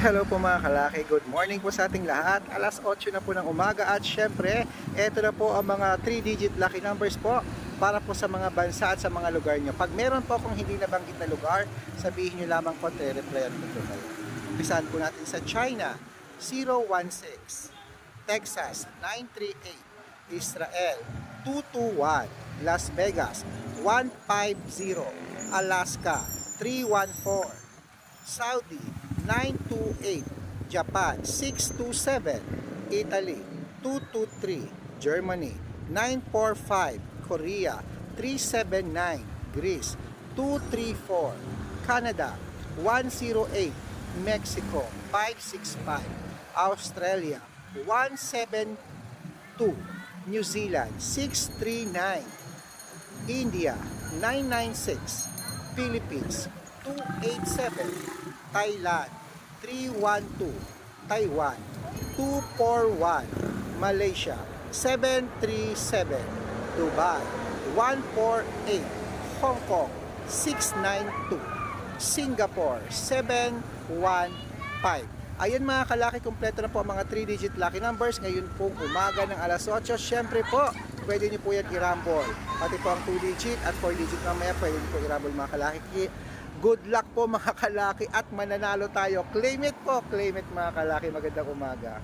Hello po mga kalaki, good morning po sa ating lahat. Alas 8 na po ng umaga at syempre, eto na po ang mga 3-digit lucky numbers po para po sa mga bansa at sa mga lugar nyo. Pag meron po akong hindi nabanggit na lugar, sabihin nyo lamang po, re-replyan ko po kayo. Umpisahan po natin sa China, 016, Texas, 938, Israel, 221, Las Vegas, 150, Alaska, 314, Saudi 928, Japan 627, Italy 223, Germany 945, Korea 379, Greece 234, Canada 108, Mexico 565, Australia 172, New Zealand 639, India 996, Philippines 287, Thailand 312, Taiwan 241, Malaysia 737, Dubai 148, Hong Kong 692, Singapore 715. Ayan mga kalaki, kompleto na po ang mga 3-digit lucky numbers. Ngayon pong umaga ng alas 8. Siyempre po, pwede nyo po yan i-rumble. Pati po ang 2-digit at 4-digit mamaya, pwede nyo po i-rumble mga kalaki. Good luck po mga kalaki at mananalo tayo. Claim it po, claim it mga kalaki. Magandang umaga.